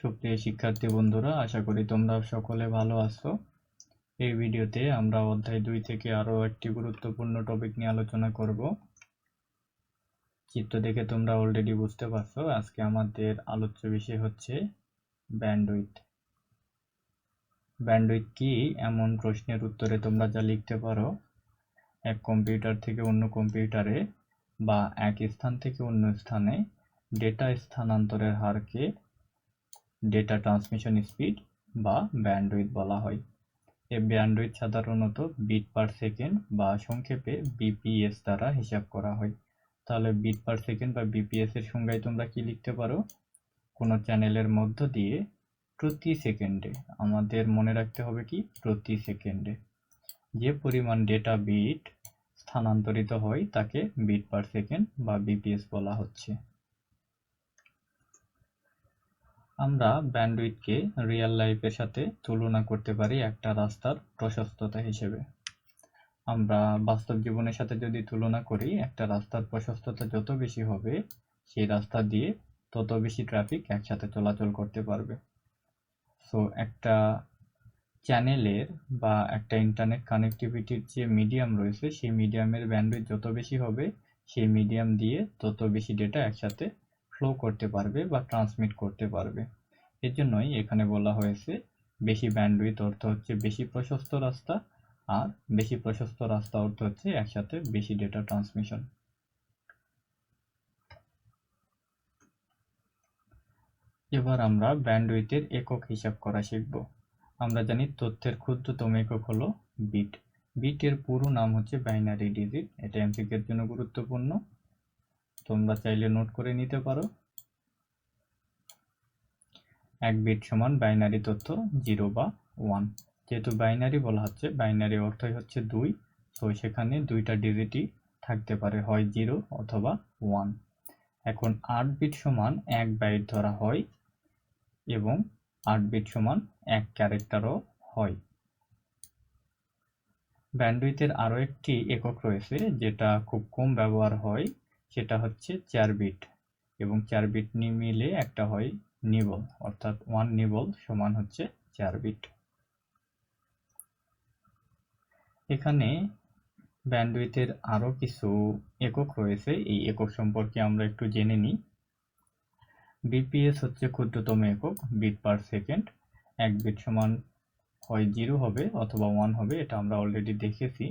সুপ্রিয় শিক্ষার্থী বন্ধুরা, আশা করি তোমরা সকলে ভালো আছো। এই ভিডিওতে আমরা অধ্যায় দুই থেকে আরও একটি গুরুত্বপূর্ণ টপিক নিয়ে আলোচনা করব। চিত্র দেখে তোমরা অলরেডি বুঝতে পারছ, আজকে আমাদের আলোচ্য বিষয় হচ্ছে ব্যান্ডউইথ ব্যান্ডউইথ কি? এমন প্রশ্নের উত্তরে তোমরা যা লিখতে পারো, এক কম্পিউটার থেকে অন্য কম্পিউটারে বা এক স্থান থেকে অন্য স্থানে ডেটা স্থানান্তরের হারকে ডেটা ট্রান্সমিশন স্পিড বা ব্যান্ডউইথ বলা হয়। এই ব্যান্ডউইথ সাধারণত বিট পার সেকেন্ড বা সংক্ষেপে বিপিএস দ্বারা হিসাব করা হয়। তাহলে বিট পার সেকেন্ড বা বিপিএস এর সংজ্ঞায় তোমরা কি লিখতে পারো? কোনো চ্যানেলের মধ্য দিয়ে প্রতি সেকেন্ডে আমাদের মনে রাখতে হবে কি? প্রতি সেকেন্ডে যে পরিমাণ ডেটা বিট স্থানান্তরিত হয়, তাকে বিট পার সেকেন্ড বা বিপিএস বলা হচ্ছে। আমরা ব্যান্ডউইথকে রিয়েল লাইফের সাথে তুলনা করতে পারি একটা রাস্তার প্রশস্ততা হিসেবে। আমরা বাস্তব জীবনের সাথে যদি তুলনা করি, একটা রাস্তার প্রশস্ততা যত বেশি হবে, সেই রাস্তা দিয়ে তত বেশি ট্রাফিক একসাথে চলাচল করতে পারবে। সো একটা চ্যানেলের বা একটা ইন্টারনেট কানেক্টিভিটির যে মিডিয়াম রয়েছে, সেই মিডিয়ামের ব্যান্ডউইথ যত বেশি হবে, সেই মিডিয়াম দিয়ে তত বেশি ডেটা একসাথে ফ্লো করতে পারবে বা ট্রান্সমিট করতে পারবে। এর জন্যই এখানে বলা হয়েছে, বেশি ব্যান্ডউইথ অর্থ হচ্ছে বেশি প্রশস্ত রাস্তা, আর বেশি প্রশস্ত রাস্তা অর্থ হচ্ছে একসাথে বেশি ডেটা ট্রান্সমিশন এবার আমরা ব্যান্ডউইথের একক হিসাব করা শিখব। আমরা জানি তথ্যের ক্ষুদ্রতম একক হলো বিট বিটের পুরো নাম হচ্ছে বাইনারি ডিজিট এটা এমসিকের জন্য গুরুত্বপূর্ণ। তোমরা চাইলে নোট করে নিতে পারো। এক বিট সমান বাইনারি তথ্য জিরো বা ওয়ান। যেহেতু বাইনারি বলা হচ্ছে, বাইনারি অর্থই হচ্ছে দুই, তো সেখানে দুইটা ডিজিটই থাকতে পারে, হয় জিরো অথবা ওয়ান। এখন আট বিট সমান এক বাইট ধরা হয় এবং আট বিট সমান এক ক্যারেক্টারও হয়। ব্যান্ডউইথের আরও একটি একক রয়েছে, যেটা খুব কম ব্যবহার হয়, সেটা হচ্ছে চার বিট। এবং চার বিট নিয়ে মিলে একটা হয় নিবল, অর্থাৎ ওয়ান নিবল সমান হচ্ছে চার বিট এখানে ব্যান্ডউইথের আরও কিছু একক রয়েছে, এই একক সম্পর্কে আমরা একটু জেনে নিই। বিপিএস হচ্ছে ক্ষুদ্রতম একক বিট পার সেকেন্ড এক বিট সমান হয় জিরো হবে অথবা ওয়ান হবে, এটা আমরা অলরেডি দেখেছি।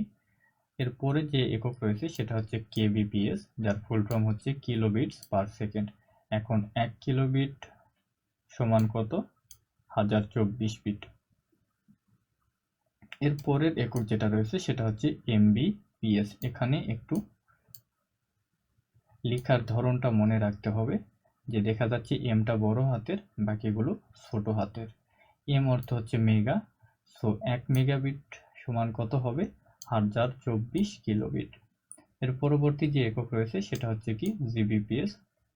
এরপরে যে একক রয়েছে, সেটা হচ্ছে কে কেবিপিএস যার ফুল ফর্ম হচ্ছে কিলোবিটস পার সেকেন্ড এখন এক কিলোবিট সমান কত? হাজার চব্বিশ বিট এর পরের একক যেটা রয়েছে সেটা হচ্ছে এমবিপিএস। এখানে একটু লেখার ধরনটা মনে রাখতে হবে যে দেখা যাচ্ছে এমটা বড় হাতের, বাকিগুলো ছোট হাতের। এম অর্থ হচ্ছে মেগা। সো এক মেগাবিট সমান কত হবে? হাজার চব্বিশ কিলোবিট। এর পরবর্তী যে একক রয়েছে সেটা হচ্ছে কি? জিবিপিএস,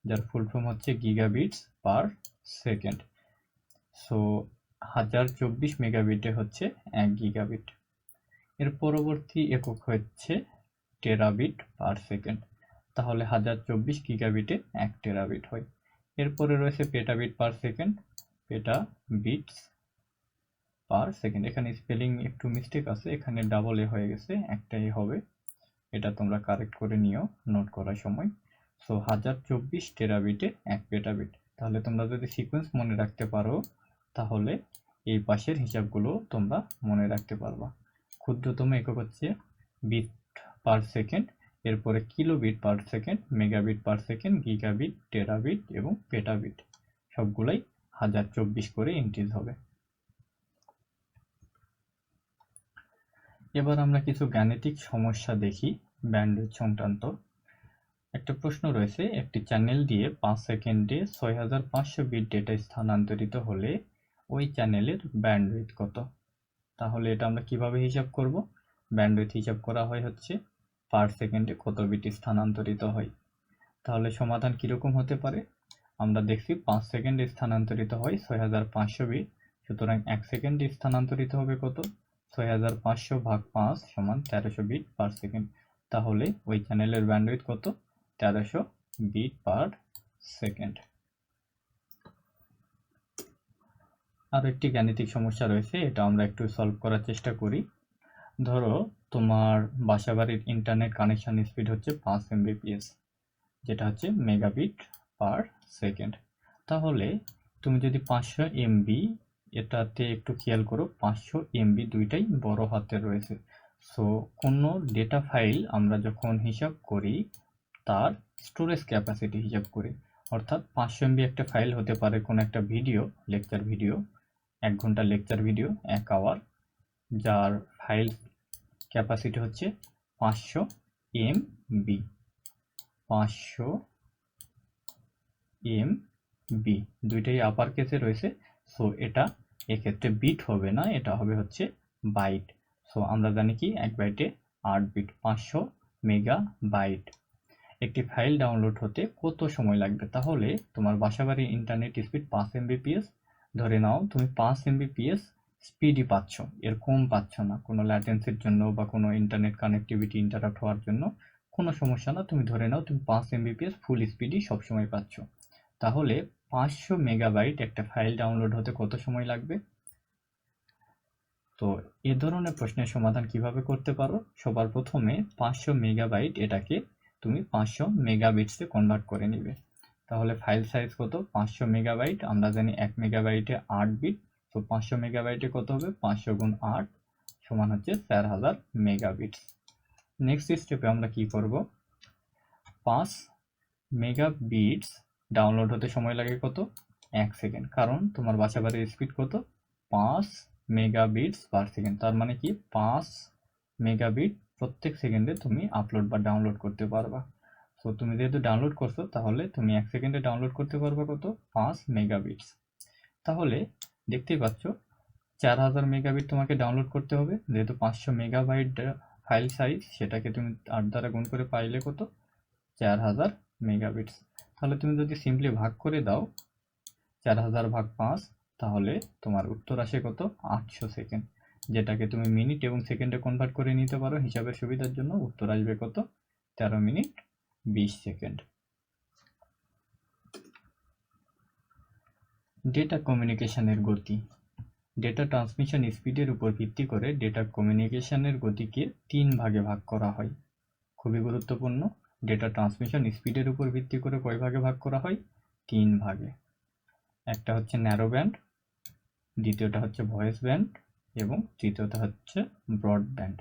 যার ফুল ফর্ম হচ্ছে গিগাবিটস পার সেকেন্ড। সো হাজার চব্বিশ মেগাবিটে হচ্ছে এক গিগাবিট। এর পরবর্তী একক হচ্ছে টেরাবিট পার সেকেন্ড। তাহলে হাজার চব্বিশ গিগাবিটে এক টেরাবিট হয়। এরপরে রয়েছে petabit per second peta bits per second. এখানে স্পেলিং একটু মিস্টেক আছে, এখানে ডাবল এ হয়ে গেছে, একটাই হবে। এটা তোমরা কারেক্ট করে নিও নোট করার সময়। সো হাজার চব্বিশ টেরাবিটে এক পেটাবিট। তাহলে তোমরা যদি সিকোয়েন্স মনে রাখতে পারো, তাহলে এই পাশের হিসাবগুলো তোমরা মনে রাখতে পারবা। ক্ষুদ্রতম একক হচ্ছে বিট পার সেকেন্ড এরপরে kilobit per second megabit per second gigabit terabit এবং পেটাবিট সবগুলাই হাজার চব্বিশ করে ইনক্রিজ হবে। এবার আমরা কিছু গাণিতিক সমস্যা দেখি ব্যান্ডউইথ সংক্রান্ত। একটা প্রশ্ন রয়েছে, একটি চ্যানেল দিয়ে পাঁচ সেকেন্ডে ছয় হাজার পাঁচশো বিট ডেটা স্থানান্তরিত হলে ওই চ্যানেলের ব্যান্ডউইথ কত? তাহলে এটা আমরা কীভাবে হিসাব করব? ব্যান্ডউইথ হিসাব করা হয় হচ্ছে পার সেকেন্ডে কত বিট স্থানান্তরিত হয়। তাহলে সমাধান কীরকম হতে পারে? আমরা দেখছি পাঁচ সেকেন্ডে স্থানান্তরিত হয় ছয় হাজার পাঁচশো বিট সুতরাং এক সেকেন্ডে স্থানান্তরিত হবে কত? ছয় হাজার পাঁচশো ভাগ পাঁচ সমান তেরোশো বিট পার সেকেন্ড তাহলে ওই চ্যানেলের ব্যান্ডউইথ কত? তেরোশো বিট পার সেকেন্ড। আরও একটি গাণিতিক সমস্যা রয়েছে, এটা আমরা একটু সলভ করার চেষ্টা করি। ধরো, তোমার বাসাবাড়ির ইন্টারনেট কানেকশন স্পিড হচ্ছে পাঁচ এমবিপিএস যেটা হচ্ছে মেগাবিট পার সেকেন্ড তাহলে, তুমি যদি পাঁচশো এমবি এটাতে একটু খেয়াল করো, পাঁচশো এমবি দুইটাই বড় হাতের রয়েছে। সো কোনো ডেটা ফাইল আমরা যখন হিসাব করি তার স্টোরেজ ক্যাপাসিটি হিসাব করি। অর্থাৎ পাঁচশো এমবি একটা ফাইল হতে পারে কোনো একটা ভিডিও লেকচার ভিডিও এক ঘণ্টা লেকচার ভিডিও এক আওয়ার যার ফাইল ক্যাপাসিটি হচ্ছে পাঁচশো এম বি পাঁচশো এম বি দুইটাই আপার কেসে রয়েছে সো এটা এক্ষেত্রে বিট হবে না, এটা হবে হচ্ছে বাইট সো আমরা জানি কি, এক বাইটে আট বিট পাঁচশো মেগা বাইট একটি ফাইল ডাউনলোড হতে কত সময় লাগবে? তাহলে তোমার বাসাবাড়ির ইন্টারনেট স্পিড পাঁচ এমবিপিএস ধরে নাও, তুমি পাঁচ এমবিপিএস স্পিডই পাচ্ছ। এর কম পাচ্ছ না। কোনো ল্যাটেন্সির জন্য বা কোনো ইন্টারনেট কানেক্টিভিটি ইন্টারাপ্ট হওয়ার জন্য কোনো সমস্যা না। তুমি ধরে নাও, তুমি পাঁচ এমবিপিএস ফুল স্পিডই সবসময় পাচ্ছ। তাহলে পাঁচশো মেগাবাইট একটা ফাইল ডাউনলোড হতে কত সময় লাগবে? তো এ ধরনের প্রশ্নের সমাধান কীভাবে করতে পারো? সবার প্রথমে পাঁচশো মেগাবাইট এটাকে তুমি পাঁচশো মেগাবিটসে কনভার্ট করে নিবে। তাহলে ফাইল সাইজ কত? পাঁচশো মেগাবাইট আমরা জানি এক মেগাবাইটে আট বিট তো পাঁচশো মেগাবাইটে কত হবে? পাঁচশো গুণ আট সমান হচ্ছে চার হাজার মেগাবিটস নেক্সট স্টেপে আমরা কি করব? পাঁচ মেগাবিটস ডাউনলোড হতে সময় লাগে কত? এক সেকেন্ড কারণ তোমার বাসা বাসাবাড়ির স্পিড কত? পাঁচ মেগাবিটস পার সেকেন্ড তার মানে কি? পাঁচ মেগাবিট প্রত্যেক সেকেন্ডে তুমি আপলোড বা ডাউনলোড করতে পারবা। তো তুমি যেহেতু ডাউনলোড করছ, তাহলে তুমি এক সেকেন্ডে ডাউনলোড করতে পারবা কত? পাঁচ মেগাবিটস তাহলে দেখতেই পাচ্ছ, চার হাজার মেগাবিট তোমাকে ডাউনলোড করতে হবে। যেহেতু পাঁচশো মেগাবাইট ফাইল সাইজ সেটাকে তুমি আট দ্বারা গুণ করে পাইলে কত? চার হাজার মেগাবিটস তাহলে তুমি যদি সিম্পলি ভাগ করে দাও, চার হাজার ভাগ পাঁচ, তাহলে তোমার উত্তর আসে কত? আটশো সেকেন্ড যেটাকে তুমি মিনিট এবং সেকেন্ডে কনভার্ট করে নিতে পারো, হিসাবের সুবিধার জন্য উত্তর আসবে কত? তেরো মিনিট বিশ সেকেন্ড ডেটা কমিউনিকেশনের গতি। ডেটা ট্রান্সমিশন স্পিডের উপর ভিত্তি করে ডেটা কমিউনিকেশনের গতিকে তিন ভাগে ভাগ করা হয়। খুবই গুরুত্বপূর্ণ। ডেটা ট্রান্সমিশন স্পিডের উপর ভিত্তি করে কয় ভাগে ভাগ করা হয়? তিন ভাগে। একটা হচ্ছে ন্যারো ব্যান্ড দ্বিতীয়টা হচ্ছে ভয়েস ব্যান্ড এবং তৃতীয়টা হচ্ছে ব্রডব্যান্ড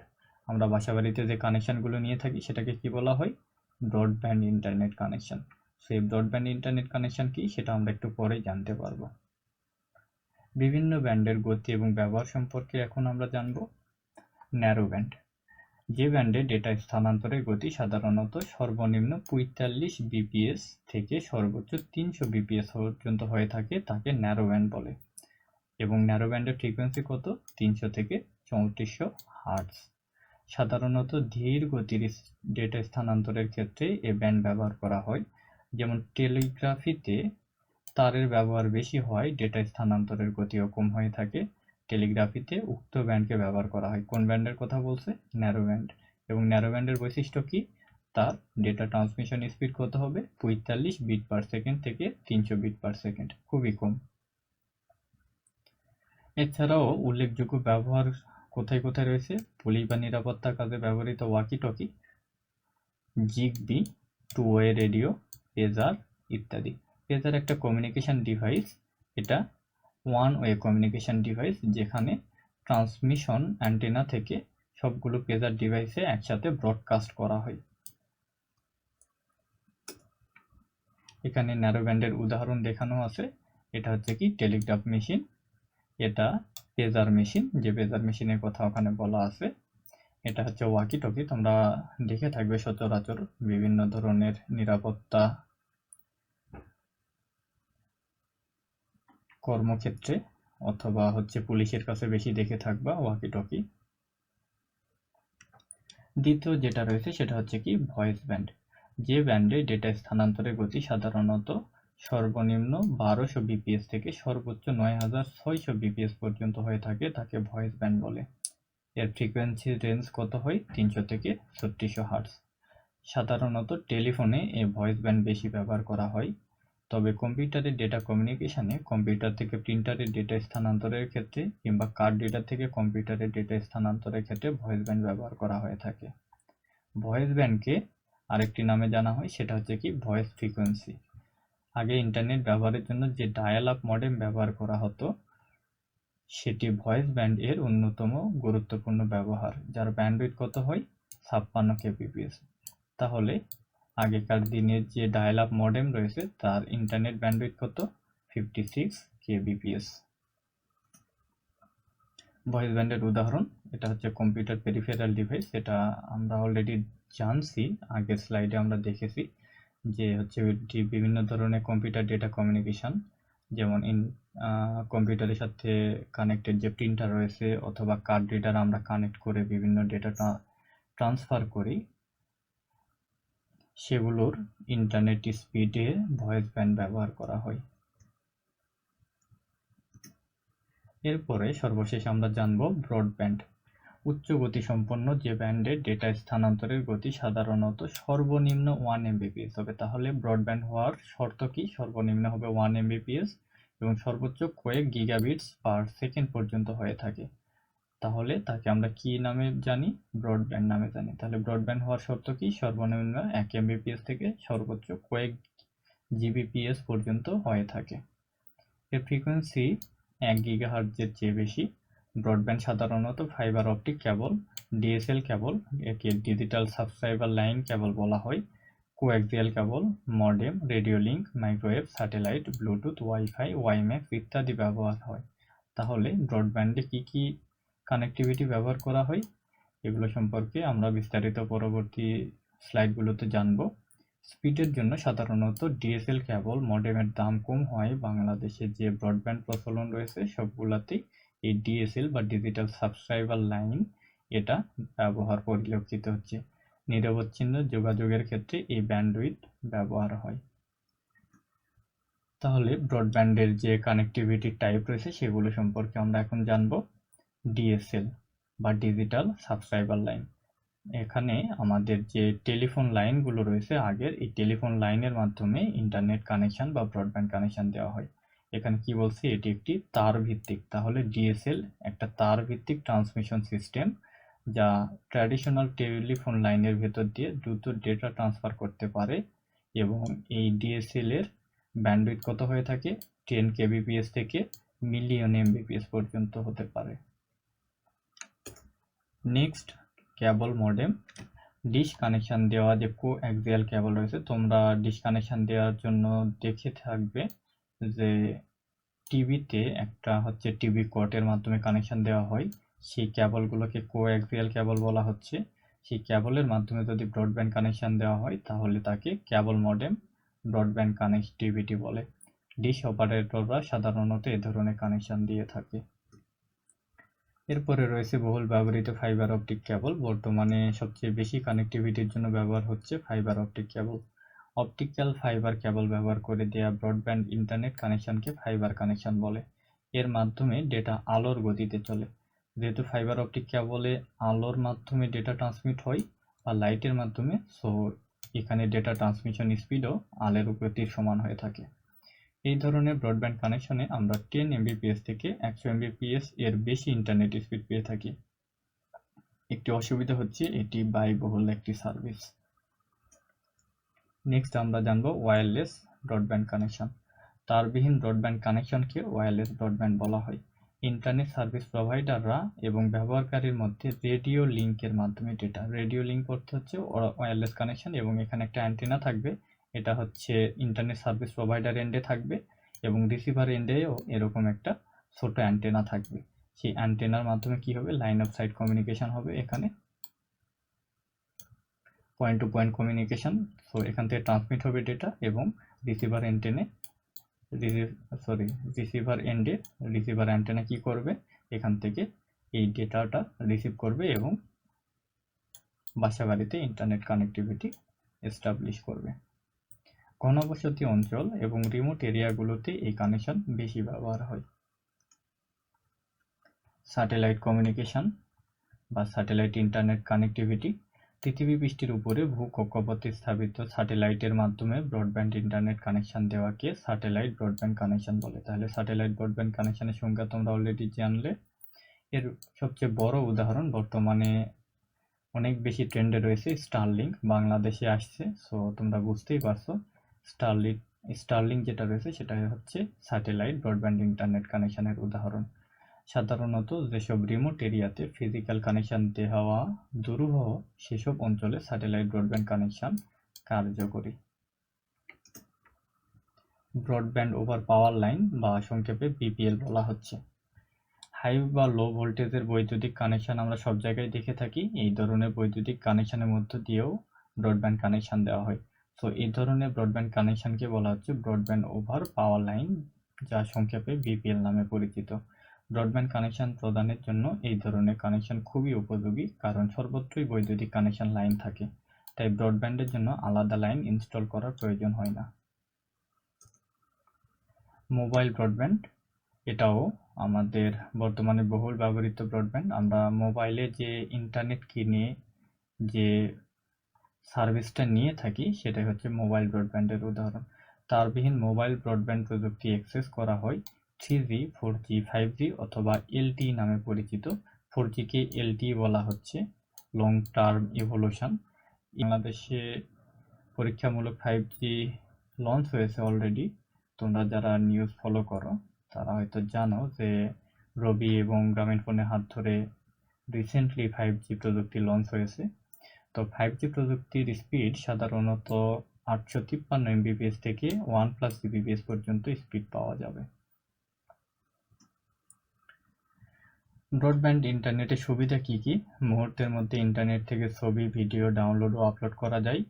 আমরা বাসাবাড়িতে যে কানেকশানগুলো নিয়ে থাকি, সেটাকে কি বলা হয়? ব্রডব্যান্ড ইন্টারনেট কানেকশন সেই ব্রডব্যান্ড ইন্টারনেট কানেকশান কি? সেটা আমরা একটু পরেই জানতে পারব। বিভিন্ন ব্যান্ডের গতি এবং ব্যবহার সম্পর্কে এখন আমরা জানব। ন্যারো ব্যান্ড যে ব্যান্ডে ডেটা স্থানান্তরের গতি সাধারণত সর্বনিম্ন পঁয়তাল্লিশ বিপিএস থেকে সর্বোচ্চ তিনশো বিপিএস পর্যন্ত হয়ে থাকে, তাকে ন্যারো ব্যান্ড বলে। এবং ন্যারো ব্যান্ডের ফ্রিকোয়েন্সি কত? তিনশো থেকে চৌত্রিশশো হার্টস সাধারণত ধীর গতির ডেটা স্থানান্তরের ক্ষেত্রে এ ব্যান্ড ব্যবহার করা হয়। যেমন টেলিগ্রাফিতে তারের ব্যবহার বেশি হয় ডেটা স্থানান্তরের গতিও কম হয়ে থাকে। টেলিগ্রাফিতে উক্ত ব্যান্ডকে ব্যবহার করা হয়। কোন ব্যান্ডের কথা বলছে? ন্যারো ব্যান্ড এবং ন্যারো ব্যান্ডের বৈশিষ্ট্য কি? তার ডেটা ট্রান্সমিশন স্পিড কত হবে? পঁয়তাল্লিশ বিট পার সেকেন্ড থেকে তিনশো বিট পার সেকেন্ড খুবই কম। এছাড়াও উল্লেখযোগ্য ব্যবহার কোথায় কোথায় রয়েছে? পুলিশ বা নিরাপত্তার কাজে ব্যবহৃত walkie talkie ZigBee two way radio pager ইত্যাদি। পেজার একটা কমিউনিকেশন ডিভাইস এটা ওয়ান ওয়ে কমিউনিকেশন ডিভাইস যেখানে ট্রান্সমিশন অ্যান্টেনা থেকে সবগুলো পেজার ডিভাইসে একসাথে ব্রডকাস্ট করা হয়। এখানে ন্যারো ব্যান্ডের উদাহরণ দেখানো আছে। এটা হচ্ছে কি? টেলিগ্রাফ মেশিন এটা পেজার মেশিন, যে পেজার মেশিনের কথা ওখানে বলা আছে। এটা হচ্ছে ওয়াকি টকি তোমরা দেখে থাকবে সচরাচর বিভিন্ন ধরনের নিরাপত্তা কর্মক্ষেত্রে, অথবা হচ্ছে পুলিশের কাছে বেশি দেখে থাকবা ওয়াকি টকি দ্বিতীয় যেটা রয়েছে সেটা হচ্ছে কি ভয়েস ব্যান্ড যে ব্যান্ডে ডেটা স্থানান্তরের গতি সাধারণত সর্বনিম্ন বারোশো বিপিএস থেকে সর্বোচ্চ নয় হাজার ছয়শো বিপিএস পর্যন্ত হয়ে থাকে তাকে ভয়েস ব্যান্ড বলে। এর ফ্রিকোয়েন্সি রেঞ্জ কত হয়? তিনশো থেকে ছত্রিশশো হার্টস সাধারণত টেলিফোনে এ ভয়েস ব্যান্ড বেশি ব্যবহার করা হয়। তবে কম্পিউটারের ডেটা কমিউনিকেশনে কম্পিউটার থেকে প্রিন্টারের ডেটা স্থানান্তরের ক্ষেত্রে কিংবা কার্ড ডেটা থেকে কম্পিউটারের ডেটা স্থানান্তরের ক্ষেত্রে ভয়েস ব্যান্ড ব্যবহার করা হয়ে থাকে। ভয়েস ব্যান্ডকে আরেকটি নামে জানা হয়, সেটা হচ্ছে কি? ভয়েস ফ্রিকোয়েন্সি আগে ইন্টারনেট ব্যবহারের জন্য যে ডায়াল আপ মডেম ব্যবহার করা হতো, সেটি ভয়েস ব্যান্ড এর অন্যতম গুরুত্বপূর্ণ ব্যবহার, যার ব্যান্ডউইথ কত হয়? ছাপ্পান্ন কেবিপিএস তাহলে আগেকার দিনের যে ডায়াল আপ মডেম রয়েছে, তার ইন্টারনেট ব্যান্ডউইথ কত? ফিফটি সিক্স কেবিপিএস ভয়েস ব্যান্ডের উদাহরণ, এটা হচ্ছে কম্পিউটার পেরিফেরাল ডিভাইস এটা আমরা অলরেডি জানছি, আগের স্লাইডে আমরা দেখেছি। যে হচ্ছে বিভিন্ন ধরনের কম্পিউটার ডেটা কমিউনিকেশন যেমন ইন কম্পিউটারের সাথে কানেক্টেড যে প্রিন্টার রয়েছে অথবা কার্ড রিডার আমরা কানেক্ট করে বিভিন্ন ডেটা ট্রান্সফার করি, সেগুলোর ইন্টারনেট স্পিডে ভয়েস ব্যান্ড ব্যবহার করা হয়। এরপরে সর্বশেষ আমরা জানব ব্রডব্যান্ড উচ্চ গতি সম্পন্ন যে ব্যান্ডের ডেটা স্থানান্তরের গতি সাধারণত সর্বনিম্ন ওয়ান এমবিপিএস হবে তাহলে ব্রডব্যান্ড হওয়ার শর্ত কি? সর্বনিম্ন হবে ওয়ান এমবিপিএস এবং সর্বোচ্চ কয়েক গিগাবিটস পার সেকেন্ড পর্যন্ত হয়ে থাকে। তাহলে তাকে আমরা কি নামে জানি? ব্রডব্যান্ড নামে জানি। তাহলে ব্রডব্যান্ড হওয়ার শর্ত কি? সর্বনিম্ন এক এমবিপিএস থেকে সর্বোচ্চ কয়েক জিবিপিএস পর্যন্ত হয়ে থাকে। এর ফ্রিকোয়েন্সি এক গিগাহার্টজের চেয়ে বেশি। ব্রডব্যান্ড সাধারণত fibre optic cable DSL cable একে ডিজিটাল সাবস্ক্রাইবার লাইন কেবল বলা হয় coaxial cable modem radio link microwave satellite Bluetooth WiFi WiMAX ইত্যাদি ব্যবহার হয়। তাহলে ব্রডব্যান্ডে কি কি কানেক্টিভিটি ব্যবহার করা হয়? এগুলো সম্পর্কে আমরা বিস্তারিত পরবর্তী স্লাইডগুলোতে জানব। স্পিডের জন্য সাধারণত ডিএসএল কেবল মডেমের দাম কম হয়। বাংলাদেশে যে ব্রডব্যান্ড প্রচলন রয়েছে, সবগুলাতেই এই ডিএসএল বা ডিজিটাল সাবস্ক্রাইবার লাইন এটা ব্যবহার পরিলক্ষিত হচ্ছে। নিরবচ্ছিন্ন যোগাযোগের ক্ষেত্রে এই ব্যান্ডউইথ ব্যবহার হয়। তাহলে ব্রডব্যান্ডের যে কানেক্টিভিটি টাইপ রয়েছে সেগুলো সম্পর্কে আমরা এখন জানব। ডিএসএল বা ডিজিটাল সাবস্ক্রাইবার লাইন এখানে আমাদের যে টেলিফোন লাইনগুলো রয়েছে, আগের এই টেলিফোন লাইনের মাধ্যমে ইন্টারনেট কানেকশন বা ব্রডব্যান্ড কানেকশন দেওয়া হয়। এখানে কি বলছি? এটি একটি তার ভিত্তিক তাহলে ডিএসএল একটা তার ভিত্তিক ট্রান্সমিশন সিস্টেম যা ট্র্যাডিশনাল টেলিফোন লাইনের ভেতর দিয়ে দ্রুত ডেটা ট্রান্সফার করতে পারে এবং এই ডিএসএল এর ব্যান্ডউইথ কত হয়ে থাকে? টেন কেবিপিএস থেকে মিলিয়ন এমবিপিএস পর্যন্ত হতে পারে। Next cable modem dish connection দেওয়া যে কো অ্যাক্সিয়াল কেবল রয়েছে, তোমরা ডিশ কানেকশন দেওয়ার জন্য দেখে থাকবে। যে টিভিতে একটা হচ্ছে টিভি কোর্টের মাধ্যমে কানেকশন দেওয়া হয়, সেই কেবলগুলোকে কো অ্যাক্সিয়াল কেবল বলা হচ্ছে। সেই কেবলের মাধ্যমে যদি ব্রডব্যান্ড কানেকশন দেওয়া হয়, তাহলে তাকে কেবল মডেম ব্রডব্যান্ড কানেক্টিভিটি বলে। ডিশ অপারেটররা সাধারণত এ ধরনের কানেকশন দিয়ে থাকে। এরপরে রয়েছে বহুল ব্যবহৃত ফাইবার অপটিক কেবল বর্তমানে সবচেয়ে বেশি কানেক্টিভিটির জন্য ব্যবহার হচ্ছে fiber optic cable optical fiber cable ব্যবহার করে দেয়া ব্রডব্যান্ড ইন্টারনেট কানেকশনকে ফাইবার কানেকশন বলে। এর মাধ্যমে ডেটা আলোর গতিতে চলে। যেহেতু ফাইবার অপটিক কেবলে আলোর মাধ্যমে ডেটা ট্রান্সমিট হয় বা লাইটের মাধ্যমে, সো এখানে ডেটা ট্রান্সমিশন স্পিডও আলোর গতির সমান হয়ে থাকে। এই ধরনের ব্রডব্যান্ড কানেকশনে আমরা টেন এমবিপিএস থেকে একশো এমবিপিএস এর বেশি ইন্টারনেট স্পিড পেয়ে থাকি। একটি অসুবিধা হচ্ছে এটি ব্যয়বহুল একটি সার্ভিস। নেক্সট আমরা জানব ওয়্যারলেস ব্রডব্যান্ড কানেকশন তারবিহীন ব্রডব্যান্ড কানেকশনকে ওয়্যারলেস ব্রডব্যান্ড বলা হয়। ইন্টারনেট সার্ভিস প্রোভাইডাররা এবং ব্যবহারকারীর মধ্যে রেডিও লিঙ্কের মাধ্যমে ডেটা রেডিও লিঙ্ক করতে হচ্ছে ওয়্যারলেস কানেকশন এবং এখানে একটা অ্যান্টেনা থাকবে। এটা হচ্ছে ইন্টারনেট সার্ভিস প্রোভাইডার এন্ডে থাকবে এবং রিসিভার এন্ডেও এরকম একটা ছোট অ্যান্টেনা থাকবে। সেই অ্যান্টেনার মাধ্যমে কি হবে? লাইন অফ সাইট কমিউনিকেশন হবে এখানে। Point to point communication so এখান থেকে ট্রান্সমিট হবে ডেটা এবং রিসিভার এন্টেনে সরি রিসিভার এন্ডে রিসিভার অ্যান্টেনা কি করবে? এখান থেকে এই ডেটাটা রিসিভ করবে এবং বাসা বাড়িতে ইন্টারনেট কানেক্টিভিটি এস্টাবলিশ করবে। ঘনবসতি অঞ্চল এবং রিমোট এরিয়াগুলোতে এই কানেকশন বেশি ব্যবহার হয়। স্যাটেলাইট কমিউনিকেশন বা স্যাটেলাইট ইন্টারনেট কানেক্টিভিটি পৃথিবী পৃষ্ঠের উপরে ভূকক্ষপথে স্থাপিত স্যাটেলাইটের মাধ্যমে ব্রডব্যান্ড ইন্টারনেট কানেকশন দেওয়াকে স্যাটেলাইট ব্রডব্যান্ড কানেকশন বলে। তাহলে স্যাটেলাইট ব্রডব্যান্ড কানেকশনের সংখ্যা তোমরা অলরেডি জানলে। এর সবচেয়ে বড় উদাহরণ, বর্তমানে অনেক বেশি ট্রেন্ডে রয়েছে স্টারলিংক বাংলাদেশে আসছে সো তোমরা বুঝতেই পারছ। স্টারলিংক স্টারলিংক যেটা রয়েছে সেটা হচ্ছে স্যাটেলাইট ব্রডব্যান্ড ইন্টারনেট কানেকশনের উদাহরণ। সাধারণত যেসব রিমোট এরিয়াতে ফিজিক্যাল কানেকশন দেওয়া, দুরূহ, সেসব অঞ্চলে স্যাটেলাইট ব্রডব্যান্ড কানেকশন কার্যকরী। ব্রডব্যান্ড ওভার পাওয়ার লাইন বা সংক্ষেপে বিপিএল বলা হচ্ছে। হাই বা লো ভোল্টেজের বৈদ্যুতিক কানেকশন আমরা সব জায়গায় দেখে থাকি। এই ধরনের বৈদ্যুতিক কানেকশনের মধ্য দিয়েও ব্রডব্যান্ড কানেকশন দেওয়া হয়। তো এই ধরনের ব্রডব্যান্ড কানেকশনকে বলা হচ্ছে ব্রডব্যান্ড ওভার পাওয়ার লাইন যা সংক্ষেপে বিপিএল নামে পরিচিত। ব্রডব্যান্ড কানেকশন প্রদানের জন্য এই ধরনের কানেকশন খুবই উপযোগী, কারণ সর্বত্রই বৈদ্যুতিক কানেকশন লাইন থাকে। তাই ব্রডব্যান্ডের জন্য আলাদা লাইন ইনস্টল করার প্রয়োজন হয় না। মোবাইল ব্রডব্যান্ড এটাও আমাদের বর্তমানে বহুল ব্যবহৃত ব্রডব্যান্ড আমরা মোবাইলে যে ইন্টারনেট কিনে যে সার্ভিসটা নিয়ে থাকি, সেটাই হচ্ছে মোবাইল ব্রডব্যান্ডের উদাহরণ। তারবিহীন মোবাইল ব্রডব্যান্ড প্রযুক্তি অ্যাক্সেস করা হয়। Three G, four G, five G অথবা এলটি নামে পরিচিত। ফোর জিকে এলটি বলা হচ্ছে। লং টার্ম ইভলিউশন বাংলাদেশে পরীক্ষামূলক ফাইভ জি লঞ্চ হয়েছে অলরেডি তোমরা যারা নিউজ ফলো করো, তারা হয়তো জানো যে রবি এবং গ্রামীণ ফোনের হাত ধরে রিসেন্টলি ফাইভ জি প্রযুক্তি লঞ্চ হয়েছে। তো ফাইভ জি প্রযুক্তির স্পিড সাধারণত আটশো তিপ্পান্ন এমবিপিএস থেকে ওয়ান প্লাস জিবিপিএস পর্যন্ত স্পিড পাওয়া যাবে। ব্রডব্যান্ড ইন্টারনেটের সুবিধা কি কি? মুহূর্তের মধ্যে ইন্টারনেট থেকে ছবি ভিডিও ডাউনলোড ও আপলোড করা যায়।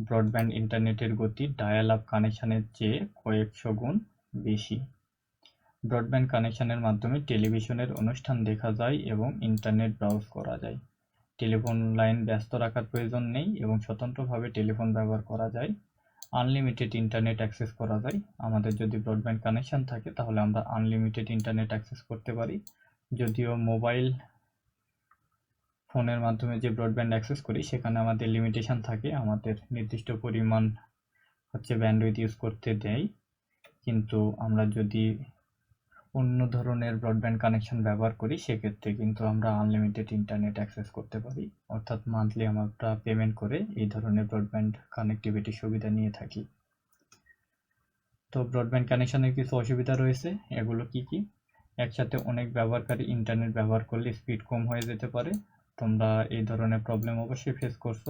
ব্রডব্যান্ড ইন্টারনেটের গতি ডায়াল আপ কানেকশনের চেয়ে কয়েকশো গুণ বেশি। ব্রডব্যান্ড কানেকশানের মাধ্যমে টেলিভিশনের অনুষ্ঠান দেখা যায় এবং ইন্টারনেট ব্রাউজ করা যায়। টেলিফোন লাইন ব্যস্ত রাখার প্রয়োজন নেই এবং স্বতন্ত্রভাবে টেলিফোন ব্যবহার করা যায়। আনলিমিটেড ইন্টারনেট অ্যাক্সেস করা যায়। আমাদের যদি ব্রডব্যান্ড কানেকশান থাকে, তাহলে আমরা আনলিমিটেড ইন্টারনেট অ্যাক্সেস করতে পারি। যদিও মোবাইল ফোনের মাধ্যমে যে ব্রডব্যান্ড অ্যাক্সেস করি, সেখানে আমাদের লিমিটেশন থাকে। আমাদের নির্দিষ্ট পরিমাণ হচ্ছে ব্যান্ডউইথ ইউজ করতে দেয়। কিন্তু আমরা যদি অন্য ধরনের ব্রডব্যান্ড কানেকশন ব্যবহার করি, সেক্ষেত্রে কিন্তু আমরা আনলিমিটেড ইন্টারনেট অ্যাক্সেস করতে পারি। অর্থাৎ মান্থলি আমরা পেমেন্ট করে এই ধরনের ব্রডব্যান্ড কানেক্টিভিটি সুবিধা নিয়ে থাকি। তো ব্রডব্যান্ড কানেকশনের কিছু অসুবিধা রয়েছে। এগুলো কি কি? একসাথে অনেক ব্যবহারকারী ইন্টারনেট ব্যবহার করলে স্পিড কম হয়ে যেতে পারে। তোমরা এই ধরনের প্রবলেম অবশ্যই ফেস করছ।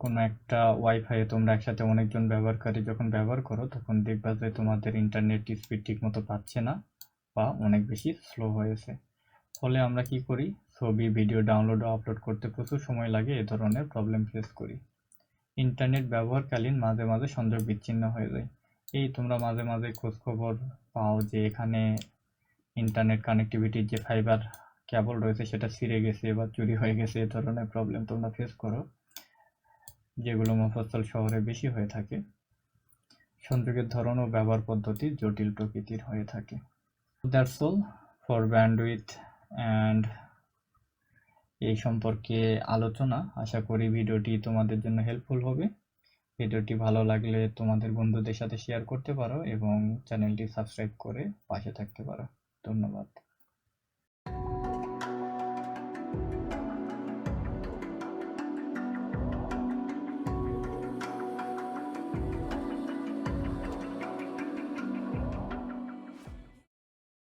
কোনো একটা ওয়াইফাই তোমরা একসাথে অনেকজন ব্যবহারকারী যখন ব্যবহার করো, তখন দেখবা যে তোমাদের ইন্টারনেট স্পিড ঠিকমতো পাচ্ছে না বা অনেক বেশি স্লো হয়েছে। ফলে আমরা কি করি? ছবি ভিডিও ডাউনলোড ও আপলোড করতে প্রচুর সময় লাগে, এ ধরনের প্রবলেম ফেস করি। ইন্টারনেট ব্যবহারকালীন মাঝে মাঝে সংযোগ বিচ্ছিন্ন হয়ে যায়। এই তোমরা মাঝে মাঝে খোঁজ খবর পাও যে এখানে ইন্টারনেট কানেক্টিভিটির যে ফাইবার কেবল রয়েছে সেটা ছিঁড়ে গেছে বা চুরি হয়ে গেছে, এ ধরনের প্রবলেম তোমরা ফেস করো, যেগুলো মফস্বল শহরে বেশি হয়ে থাকে। সংযোগের ধরন ও ব্যবহার পদ্ধতি জটিল প্রকৃতির হয়ে থাকে। That's all for bandwidth and এই সম্পর্কে আলোচনা। আশা করি ভিডিওটি তোমাদের জন্য হেল্পফুল হবে। ভিডিওটি ভালো লাগলে তোমাদের বন্ধুদের সাথে শেয়ার করতে পারো এবং চ্যানেলটি সাবস্ক্রাইব করে পাশে থাকতে পারো। ধন্যবাদ।